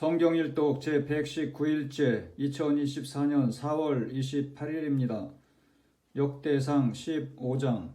성경일독 제119일째 2024년 4월 28일입니다. 역대상 15장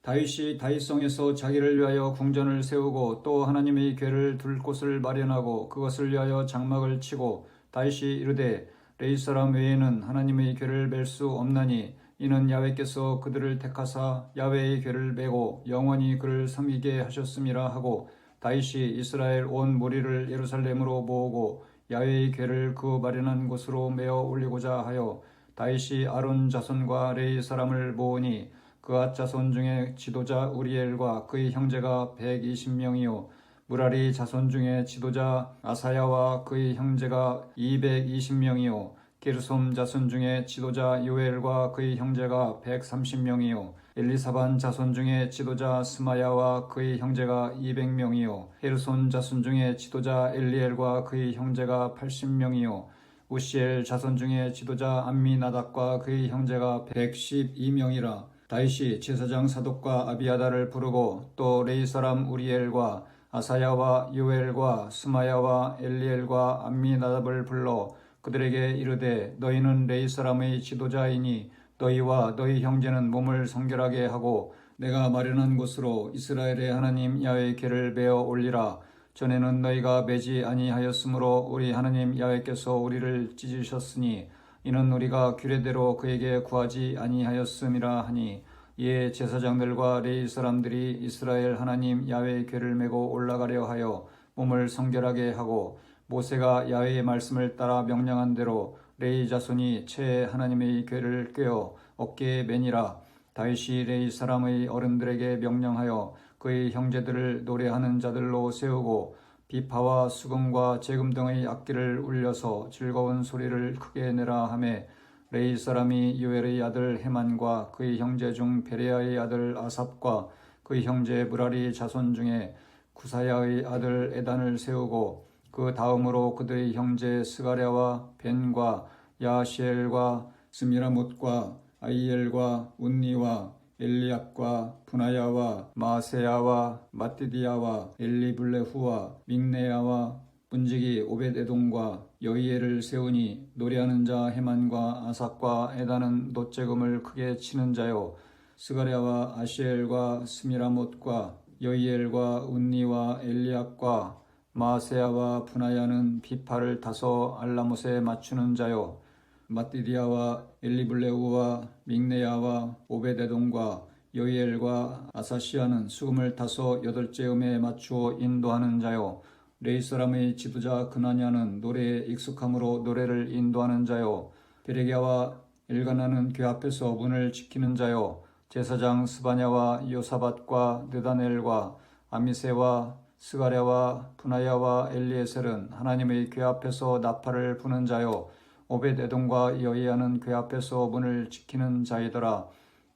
다윗이 다윗성에서 자기를 위하여 궁전을 세우고 또 하나님의 궤를 둘 곳을 마련하고 그것을 위하여 장막을 치고 다윗이 이르되 레이 사람 외에는 하나님의 궤를 맬 수 없나니 이는 야외께서 그들을 택하사 야외의 궤를 메고 영원히 그를 섬기게 하셨음이라 하고 다윗이 이스라엘 온 무리를 예루살렘으로 모으고 야외의 궤를 그 마련한 곳으로 메어 올리고자 하여 다윗이 아론 자손과 레이 사람을 모으니 그앗 자손 중에 지도자 우리엘과 그의 형제가 120명이요. 무라리 자손 중에 지도자 아사야와 그의 형제가 220명이요 게르솜 자손 중에 지도자 요엘과 그의 형제가 130명이요. 엘리사반 자손 중에 지도자 스마야와 그의 형제가 200명이요. 헤르손 자손 중에 지도자 엘리엘과 그의 형제가 80명이요. 우시엘 자손 중에 지도자 암미나닥과 그의 형제가 112명이라. 다윗이 제사장 사독과 아비아다를 부르고 또 레이 사람 우리엘과 아사야와 요엘과 스마야와 엘리엘과 암미나답을 불러 그들에게 이르되 너희는 레이 사람의 지도자이니 너희와 너희 형제는 몸을 성결하게 하고 내가 마련한 곳으로 이스라엘의 하나님 야훼의 궤를 베어 올리라. 전에는 너희가 매지 아니하였으므로 우리 하나님 야훼께서 우리를 찢으셨으니 이는 우리가 규례대로 그에게 구하지 아니하였음이라 하니 이에 제사장들과 레이 사람들이 이스라엘 하나님 야훼의 궤를 메고 올라가려 하여 몸을 성결하게 하고 모세가 야훼의 말씀을 따라 명령한 대로 레이 자손이 채 하나님의 궤를 꿰어 어깨에 매니라. 다윗이 레이 사람의 어른들에게 명령하여 그의 형제들을 노래하는 자들로 세우고 비파와 수금과 재금 등의 악기를 울려서 즐거운 소리를 크게 내라 하매 레이 사람이 요엘의 아들 헤만과 그의 형제 중 베레아의 아들 아삽과 그의 형제 무라리 자손 중에 구사야의 아들 에단을 세우고 그 다음으로 그들의 형제 스가랴와 벤과 야시엘과 스미라못과 아이엘과 운니와 엘리압과 분하야와 마세야와 마띠디야와 엘리블레후와 믹네야와 문지기 오벳에돔과 여이엘을 세우니 노래하는 자 헤만과 아삭과 에다는 노재금을 크게 치는 자요. 스가랴와 아시엘과 스미라못과 여이엘과 운니와 엘리압과 마세야와 분하야는 비파를 타서 알라못에 맞추는 자요. 마띠디아와 엘리블레우와 믹네야와 오베데돔과 여이엘과 아사시아는 수금을 타서 여덟째 음에 맞추어 인도하는 자요. 레이 사람의 지도자 그나냐는 노래에 익숙함으로 노래를 인도하는 자요. 베레기야와 엘가나는 궤 앞에서 문을 지키는 자요. 제사장 스바냐와 요사밭과 느다넬과 아미세와 스가랴와 분하야와 엘리에셀은 하나님의 궤 앞에서 나팔을 부는 자요 오벳에돔과 여이야는 그 앞에서 문을 지키는 자이더라.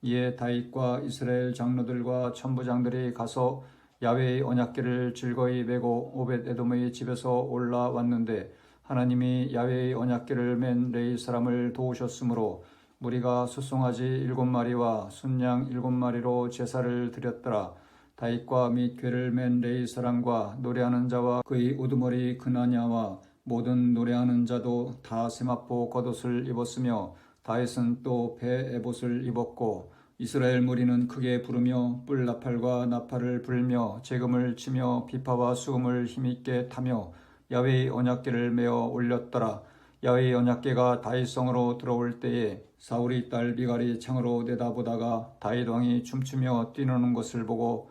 이에 다윗과 이스라엘 장로들과 천부장들이 가서 야외의 언약궤를 즐거이 메고 오벳에돔의 집에서 올라왔는데 하나님이 야외의 언약궤를 맨 레이 사람을 도우셨으므로 무리가 수송아지 일곱 마리와 순양 일곱 마리로 제사를 드렸더라. 다윗과 및 궤를 맨 레이 사람과 노래하는 자와 그의 우두머리 그나냐와 모든 노래하는 자도 다 세마포 겉옷을 입었으며 다윗은 또 배 에봇을 입었고 이스라엘 무리는 크게 부르며 뿔 나팔과 나팔을 불며 재금을 치며 비파와 수금을 힘있게 타며 야외의 언약궤를 메어 올렸더라. 야외의 언약궤가 다윗성으로 들어올 때에 사울이 딸 미갈이 창으로 내다보다가 다윗 왕이 춤추며 뛰노는 것을 보고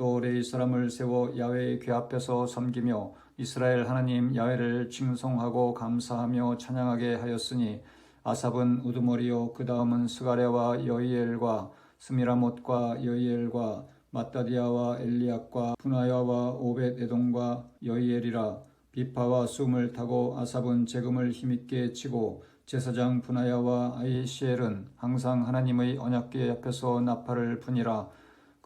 또 레이 사람을 세워 야외의 궤 앞에서 섬기며 이스라엘 하나님 야외를 칭송하고 감사하며 찬양하게 하였으니 아삽은 우두머리요 그 다음은 스가랴와 여이엘과 스미라못과 여이엘과 마따디아와 엘리압과 분하야와 오벳 에돔과 여이엘이라 비파와 숨을 타고 아삽은 재금을 힘있게 치고 제사장 분하야와 아이시엘은 항상 하나님의 언약궤 앞에서 나팔을 부니라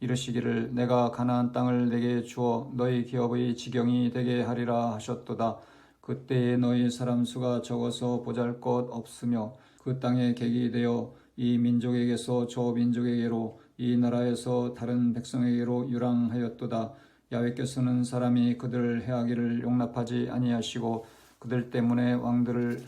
이르시기를 내가 가나안 땅을 내게 주어 너희 기업의 지경이 되게 하리라 하셨도다. 그때에 너희 사람 수가 적어서 보잘 것 없으며 그 땅에 객이 되어 이 민족에게서 저 민족에게로 이 나라에서 다른 백성에게로 유랑하였도다. 야훼께서는 사람이 그들을 해하기를 용납하지 아니하시고 그들 때문에 왕들을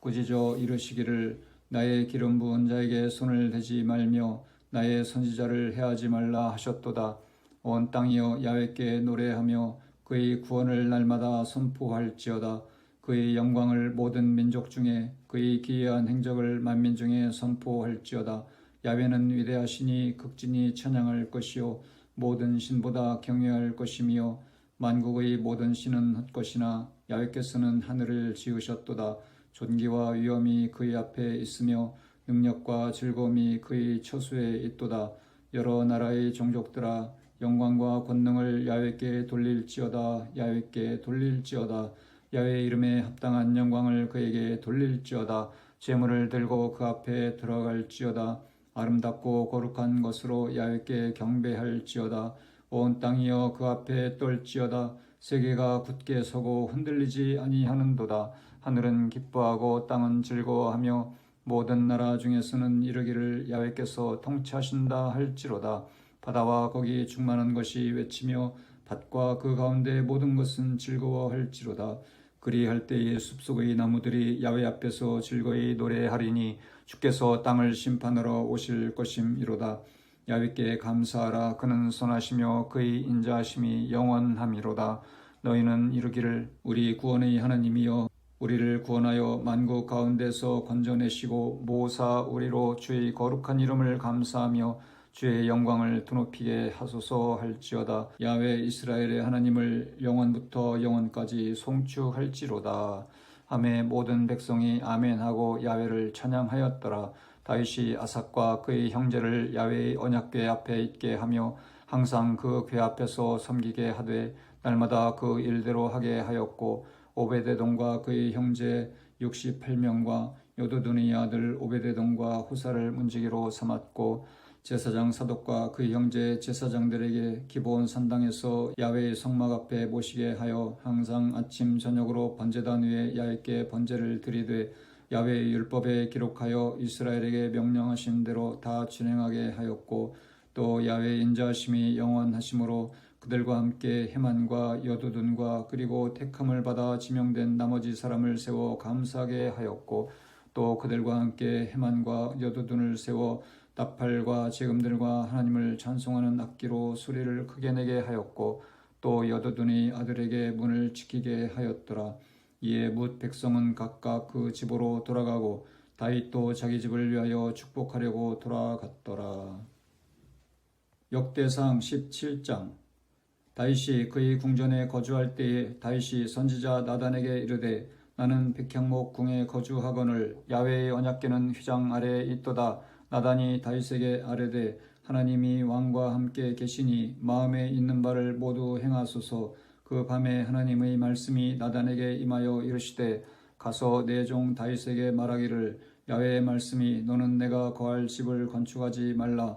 꾸짖어 이르시기를 나의 기름 부은 자에게 손을 대지 말며 나의 선지자를 해하지 말라 하셨도다. 온 땅이여 야훼께 노래하며 그의 구원을 날마다 선포할지어다. 그의 영광을 모든 민족 중에 그의 기이한 행적을 만민 중에 선포할지어다. 야훼는 위대하시니 극진히 찬양할 것이요 모든 신보다 경외할 것이며 만국의 모든 신은 헛것이나 야훼께서는 하늘을 지으셨도다. 존귀와 위엄이 그의 앞에 있으며 능력과 즐거움이 그의 처수에 있도다. 여러 나라의 종족들아 영광과 권능을 야훼께 돌릴지어다 야훼께 돌릴지어다. 야훼 이름에 합당한 영광을 그에게 돌릴지어다. 재물을 들고 그 앞에 들어갈지어다. 아름답고 거룩한 것으로 야훼께 경배할지어다. 온 땅이여 그 앞에 떨지어다. 세계가 굳게 서고 흔들리지 아니하는도다. 하늘은 기뻐하고 땅은 즐거워하며 모든 나라 중에서는 이르기를 야훼께서 통치하신다 할지로다. 바다와 거기 충만한 것이 외치며 밭과 그 가운데 모든 것은 즐거워할지로다. 그리할 때에 숲속의 나무들이 야훼 앞에서 즐거이 노래하리니 주께서 땅을 심판하러 오실 것임이로다. 야훼께 감사하라. 그는 선하시며 그의 인자하심이 영원함이로다. 너희는 이르기를 우리 구원의 하나님이여 우리를 구원하여 만국 가운데서 건져내시고 모사 우리로 주의 거룩한 이름을 감사하며 주의 영광을 드높이게 하소서 할지어다. 야외 이스라엘의 하나님을 영원부터 영원까지 송축할지로다. 함에 모든 백성이 아멘하고 야외를 찬양하였더라. 다윗이 아삭과 그의 형제를 야외의 언약궤 앞에 있게 하며 항상 그 궤 앞에서 섬기게 하되 날마다 그 일대로 하게 하였고 오베데돔과 그의 형제 68명과 요도둔의 아들 오베데돔과 후사를 문지기로 삼았고 제사장 사독과 그의 형제 제사장들에게 기본 산당에서 야외의 성막 앞에 모시게 하여 항상 아침 저녁으로 번제단 위에 야훼께 번제를 드리되 야외의 율법에 기록하여 이스라엘에게 명령하신 대로 다 진행하게 하였고 또 야외의 인자하심이 영원하심으로 그들과 함께 해만과 여두둔과 그리고 택함을 받아 지명된 나머지 사람을 세워 감사하게 하였고 또 그들과 함께 해만과 여두둔을 세워 나팔과 재금들과 하나님을 찬송하는 악기로 소리를 크게 내게 하였고 또 여두둔이 아들에게 문을 지키게 하였더라. 이에 뭇 백성은 각각 그 집으로 돌아가고 다윗도 자기 집을 위하여 축복하려고 돌아갔더라. 역대상 17장 다윗이 그의 궁전에 거주할 때에 다윗이 선지자 나단에게 이르되 나는 백향목 궁에 거주하거늘 야외의 언약궤는 휘장 아래에 있도다. 나단이 다윗에게 아뢰되 하나님이 왕과 함께 계시니 마음에 있는 바를 모두 행하소서. 그 밤에 하나님의 말씀이 나단에게 임하여 이르시되 가서 내 종 다윗에게 말하기를 야외의 말씀이 너는 내가 거할 집을 건축하지 말라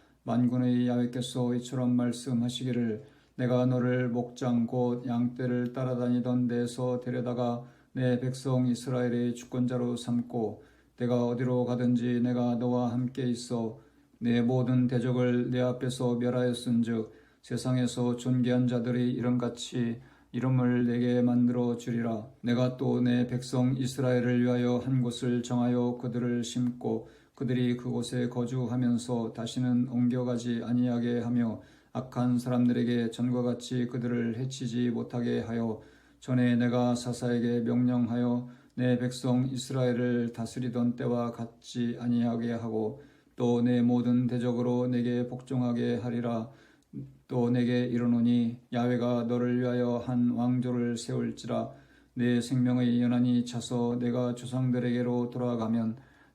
만군의 야훼께서 이처럼 말씀하시기를 내가 너를 목장 곧 양떼를 따라다니던 데에서 데려다가 내 백성 이스라엘의 주권자로 삼고 내가 어디로 가든지 내가 너와 함께 있어 내 모든 대적을 내 앞에서 멸하였은즉 세상에서 존귀한 자들이 이름같이 이름을 내게 만들어 주리라. 내가 또 내 백성 이스라엘을 위하여 한 곳을 정하여 그들을 심고 그들이 그곳에 거주하면서 다시는 옮겨가지 아니하게 하며 악한 사람들에게 전과 같이 그들을 해치지 못하게 하여 전에 내가 사사에게 명령하여 내 백성 이스라엘을 다스리던 때와 같지 아니하게 하고 또 내 모든 대적으로 내게 복종하게 하리라. 또 내게 이르노니 야훼가 너를 위하여 한 왕조를 세울지라. 내 생명의 연한이 차서 내가 조상들에게로 돌아가면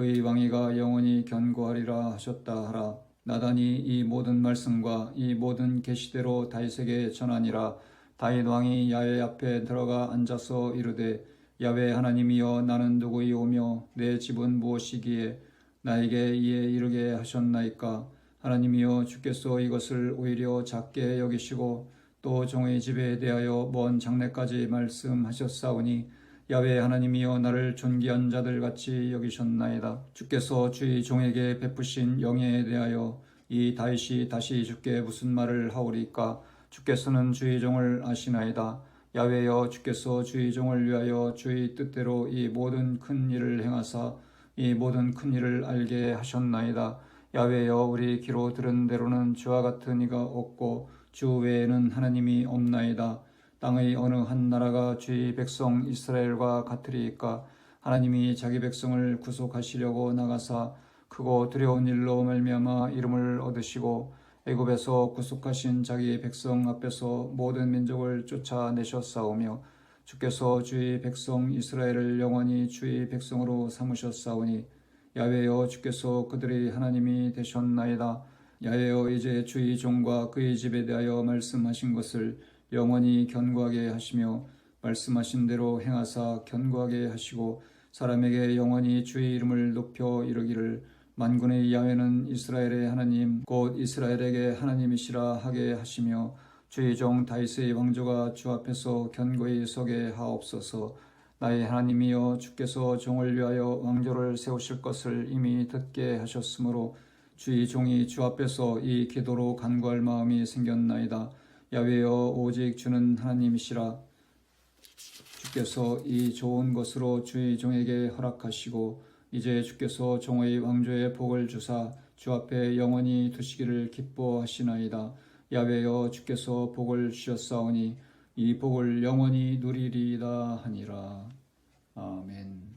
그의 왕위가 영원히 견고하리라 하셨다 하라. 나단이 이 모든 말씀과 이 모든 계시대로 다윗에게 전하니라. 다윗 왕이 야훼 앞에 들어가 앉아서 이르되 야훼 하나님이여 나는 누구이오며 내 집은 무엇이기에 나에게 이에 이르게 하셨나이까? 하나님이여 주께서 이것을 오히려 작게 여기시고 또 종의 집에 대하여 먼 장래까지 말씀하셨사오니 야훼 하나님이여 나를 존귀한 자들 같이 여기셨나이다. 주께서 주의 종에게 베푸신 영예에 대하여 이 다윗이 다시 주께 무슨 말을 하오리까? 주께서는 주의 종을 아시나이다. 야훼여 주께서 주의 종을 위하여 주의 뜻대로 이 모든 큰 일을 행하사 이 모든 큰 일을 알게 하셨나이다. 야훼여 우리 귀로 들은 대로는 주와 같은 이가 없고 주 외에는 하나님이 없나이다 땅의 어느 한 나라가 주의 백성 이스라엘과 같으리이까 하나님이 자기 백성을 구속하시려고 나가사 크고 두려운 일로 말미암아 이름을 얻으시고 애굽에서 구속하신 자기 백성 앞에서 모든 민족을 쫓아내셨사오며 주께서 주의 백성 이스라엘을 영원히 주의 백성으로 삼으셨사오니 야훼여 주께서 그들의 하나님이 되셨나이다. 야훼여 이제 주의 종과 그의 집에 대하여 말씀하신 것을 영원히 견고하게 하시며 말씀하신 대로 행하사 견고하게 하시고 사람에게 영원히 주의 이름을 높여 이르기를 만군의 야훼는 이스라엘의 하나님 곧 이스라엘에게 하나님이시라 하게 하시며 주의 종 다윗의 왕조가 주 앞에서 견고히 서게 하옵소서. 나의 하나님이여 주께서 종을 위하여 왕조를 세우실 것을 이미 듣게 하셨으므로 주의 종이 주 앞에서 이 기도로 간구할 마음이 생겼나이다 야훼여 오직 주는 하나님이시라. 주께서 이 좋은 것으로 주의 종에게 허락하시고 이제 주께서 종의 왕조의 복을 주사 주 앞에 영원히 두시기를 기뻐하시나이다. 야훼여 주께서 복을 주셨사오니 이 복을 영원히 누리리이다 하니라. 아멘